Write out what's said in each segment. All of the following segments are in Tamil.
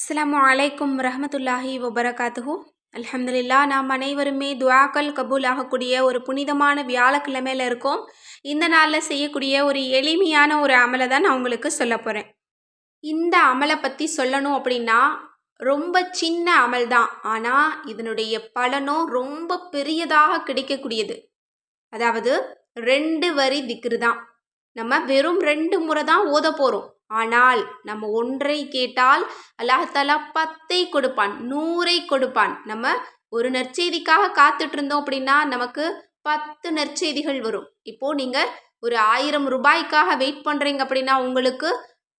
அஸ்லாம் அலைக்கும் ரஹமத்துல்லாஹி வபரகாத்துஹூ அலமதுல்லா நாம் அனைவருமே துவாக்கல் கபூல் ஆகக்கூடிய ஒரு புனிதமான வியாழக்கிழமையில இருக்கோம். இந்த நாளில் செய்யக்கூடிய ஒரு எளிமையான ஒரு அமலை தான் நான் உங்களுக்கு சொல்ல போகிறேன் இந்த அமலை பற்றி சொல்லணும் அப்படின்னா ரொம்ப சின்ன அமல் தான். ஆனால் இதனுடைய பலனும் ரொம்ப பெரியதாக கிடைக்கக்கூடியது. அதாவது ரெண்டு வரி திக்ரு தான். நம்ம வெறும் ரெண்டு முறை தான் ஓத போகிறோம் ஆனால் நம்ம ஒன்றை கேட்டால் அல்லாஹாலா பத்தை கொடுப்பான் நூறை கொடுப்பான். நம்ம ஒரு நற்செய்திக்காக காத்துட்டு இருந்தோம் அப்படின்னா நமக்கு பத்து நற்செய்திகள் வரும். இப்போ நீங்க ஒரு ஆயிரம் ரூபாய்க்காக வெயிட் பண்றீங்க அப்படின்னா உங்களுக்கு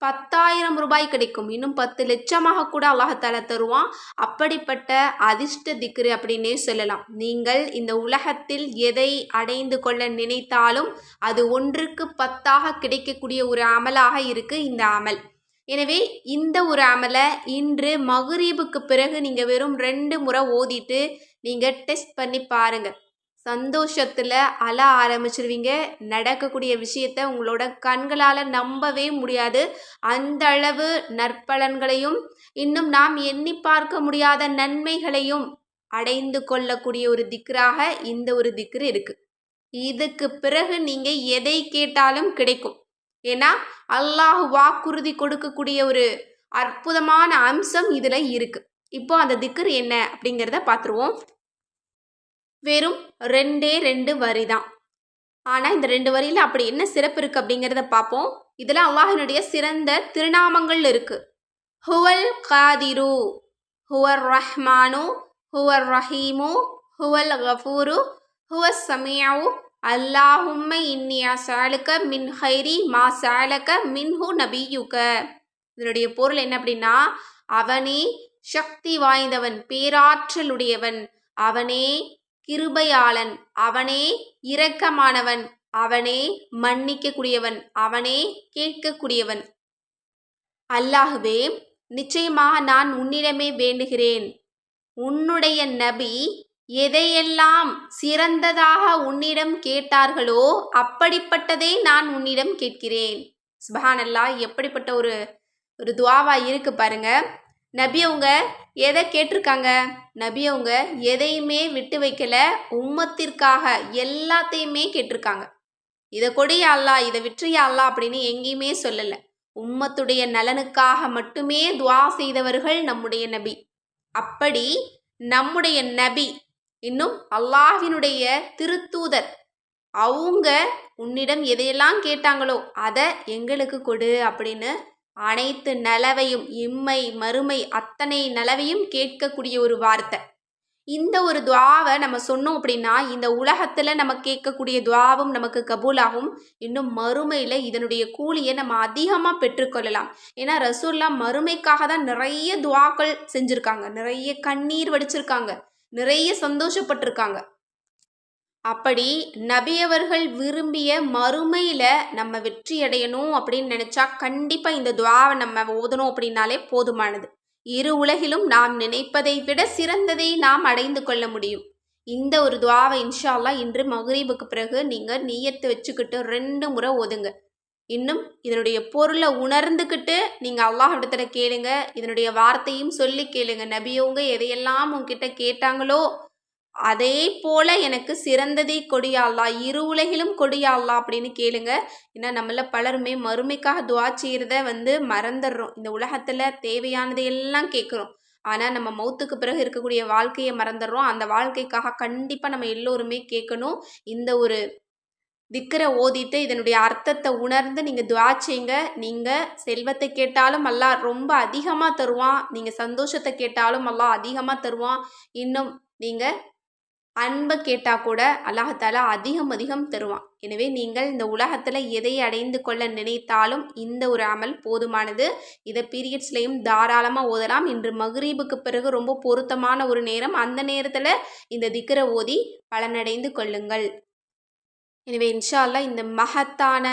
பத்தாயிரம் ரூபாய் கிடைக்கும். இன்னும் பத்து லட்சமாக கூட அல்லாஹால தருவான். அப்படிப்பட்ட அதிர்ஷ்ட திக்ரு அப்படின்னே சொல்லலாம். நீங்கள் இந்த உலகத்தில் எதை அடைந்து கொள்ள நினைத்தாலும் அது ஒன்றுக்கு பத்தாக கிடைக்கக்கூடிய ஒரு அமலாக இருக்கு இந்த அமல். எனவே இந்த ஒரு அமலை இன்று மகுரீபுக்கு பிறகு நீங்கள் வெறும் ரெண்டு முறை ஓதிட்டு நீங்கள் டெஸ்ட் பண்ணி பாருங்கள் சந்தோஷத்தில் அழ ஆரம்பிச்சிருவீங்க. நடக்கக்கூடிய விஷயத்த உங்களோட கண்களால் நம்பவே முடியாது. அந்த அளவு நற்பலன்களையும் இன்னும் நாம் எண்ணி பார்க்க முடியாத நன்மைகளையும் அடைந்து கொள்ளக்கூடிய ஒரு திக்ராக இந்த ஒரு திக்ரு இருக்கு. இதுக்கு பிறகு நீங்கள் எதை கேட்டாலும் கிடைக்கும். ஏன்னா அல்லாஹ் வாக்குறுதி கொடுக்கக்கூடிய ஒரு அற்புதமான அம்சம் இதில் இருக்குது இப்போ அந்த திக்ரு என்ன அப்படிங்கிறத பார்த்துருவோம் வெறும் ரெண்டே ரெண்டு வரி தான் ஆனால் இந்த ரெண்டு வரியில் அப்படி என்ன சிறப்பு இருக்குது அப்படிங்கிறத பார்ப்போம் இதில் அல்லாஹினுடைய சிறந்த திருநாமங்கள் இருக்குது ஹுவல் காதிரு ஹுவர் ரஹ்மானு ஹுவர் ரஹீமு ஹுவல் கஃபூரு ஹுவஸ் சமியாவு அல்லாஹும்ம இன்னியா சாலுக்க மின் ஹைரி மா சாலக்க மின்ஹு நபியுக. இதனுடைய பொருள் என்ன அப்படின்னா அவனே சக்தி வாய்ந்தவன் பேராற்றலுடையவன் அவனே கிருபையாளன். அவனே இரக்கமானவன். அவனே மன்னிக்கக்கூடியவன். அவனே கேட்கக்கூடியவன். அல்லாஹுவே நிச்சயமாக நான் உன்னிடமே வேண்டுகிறேன். உன்னுடைய நபி எதையெல்லாம் சிறந்ததாக உன்னிடம் கேட்டார்களோ அப்படிப்பட்டதே நான் உன்னிடம் கேட்கிறேன். சுபஹான் எப்படிப்பட்ட ஒரு ஒரு துவாவா இருக்கு பாருங்க. நபி அவங்க எதை கேட்டிருக்காங்க? நபி அவங்க எதையுமே விட்டு வைக்கல. உம்மத்திற்காக எல்லாத்தையுமே கேட்டிருக்காங்க. இதை கொடியா அல்லா இதை விற்றியா அல்லா அப்படின்னு எங்கேயுமே சொல்லலை. உம்மத்துடைய நலனுக்காக மட்டுமே துவா செய்தவர்கள் நம்முடைய நபி. அப்படி நம்முடைய நபி இன்னும் அல்லாஹினுடைய திருத்தூதர் அவங்க உன்னிடம் எதையெல்லாம் கேட்டாங்களோ அதை எங்களுக்கு கொடு அப்படின்னு அனைத்து நலவையும் இம்மை மறுமை அத்தனை நலவையும் கேட்கக்கூடிய ஒரு வார்த்தை. இந்த ஒரு துவாவை நம்ம சொன்னோம் அப்படின்னா இந்த உலகத்தில் நம்ம கேட்கக்கூடிய துவாவும் நமக்கு கபூலாகும். இன்னும் மறுமையில் இதனுடைய கூலியை நம்ம அதிகமாக பெற்றுக்கொள்ளலாம். ஏன்னா ரசூல்லா மறுமைக்காக தான் நிறைய துவாக்கள் செஞ்சுருக்காங்க. நிறைய கண்ணீர் வடிச்சிருக்காங்க. நிறைய சந்தோஷப்பட்டிருக்காங்க. அப்படி நபியவர்கள் விரும்பிய மறுமையில் நம்ம வெற்றி அடையணும் அப்படின்னு நினச்சா கண்டிப்பாக இந்த துவாவை நம்ம ஓதணும் அப்படின்னாலே போதுமானது. இரு உலகிலும் நாம் நினைப்பதை விட சிறந்ததை நாம் அடைந்து கொள்ள முடியும். இந்த ஒரு துவாவை இன்ஷால்லா இன்று மகரீபுக்கு பிறகு நீங்கள் நீயத்து வச்சுக்கிட்டு ரெண்டு முறை ஓதுங்க. இன்னும் இதனுடைய பொருளை உணர்ந்துக்கிட்டு நீங்கள் அல்லாஹ் இடத்துல கேளுங்க. இதனுடைய வார்த்தையும் சொல்லி கேளுங்க. நபியவங்க எதையெல்லாம் உங்ககிட்ட கேட்டாங்களோ அதே போல எனக்கு சிறந்ததே கொடியாளா இரு உலகிலும் கொடியாளா அப்படின்னு கேளுங்க. ஏன்னா நம்மள பலருமே மறுமைக்காக துவா செய்கிறத வந்து மறந்துடுறோம். இந்த உலகத்தில் தேவையானதையெல்லாம் கேட்குறோம். ஆனால் நம்ம மௌத்துக்கு பிறகு இருக்கக்கூடிய வாழ்க்கையை மறந்துடுறோம். அந்த வாழ்க்கைக்காக கண்டிப்பாக நம்ம எல்லோருமே கேட்கணும். இந்த ஒரு திக்கரை ஓதிட்டு இதனுடைய அர்த்தத்தை உணர்ந்து நீங்கள் துவா செய்யுங்க. நீங்கள் செல்வத்தை கேட்டாலும் அல்லா ரொம்ப அதிகமாக தருவான். நீங்கள் சந்தோஷத்தை கேட்டாலும் அல்லா அதிகமாக தருவான். இன்னும் நீங்கள் அன்பை கேட்டால் கூட அல்லாஹால அதிகம் அதிகம் தருவான். எனவே நீங்கள் இந்த உலகத்தில் எதை அடைந்து கொள்ள நினைத்தாலும் இந்த ஒரு அமல் போதுமானது. இதை பீரியட்ஸ்லையும் தாராளமாக ஓதலாம். இன்று மகரீபுக்கு பிறகு ரொம்ப பொருத்தமான ஒரு நேரம். அந்த நேரத்தில் இந்த திக்கரை ஓதி பலனடைந்து கொள்ளுங்கள். எனவே இன்ஷா இந்த மகத்தான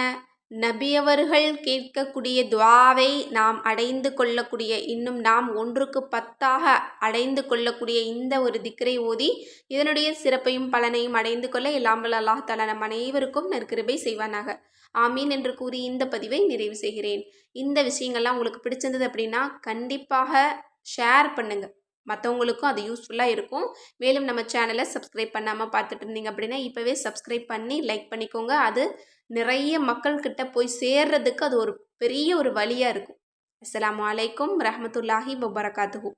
நபியவர்கள் கேட்கக்கூடிய துவாவை நாம் அடைந்து கொள்ளக்கூடிய இன்னும் நாம் ஒன்றுக்கு பத்தாக அடைந்து கொள்ளக்கூடிய இந்த ஒரு திக்கரை ஓதி இதனுடைய சிறப்பையும் பலனையும் அடைந்து கொள்ள எல்லாம் வல்ல அல்லாஹ் தாலா நம் அனைவருக்கும் நற்கிருபை செய்வானாக. ஆமீன் என்று கூறி இந்த பதிவை நிறைவு செய்கிறேன். இந்த விஷயங்கள்லாம் உங்களுக்கு பிடிச்சிருந்தது அப்படின்னா கண்டிப்பாக ஷேர் பண்ணுங்கள் மற்றவங்களுக்கும் அது யூஸ்ஃபுல்லாக இருக்கும். மேலும் நம்ம சேனலை சப்ஸ்கிரைப் பண்ணாமல் பார்த்துட்டு இருந்தீங்க அப்படின்னா இப்போவே சப்ஸ்கிரைப் பண்ணி லைக் பண்ணிக்கோங்க. அது நிறைய மக்கள்கிட்ட போய் சேர்றதுக்கு அது ஒரு பெரிய ஒரு வழியாக இருக்கும். அஸ்லாம் அலைக்கும் ரஹமத்துல்லாஹி வபரகாத்துஹு.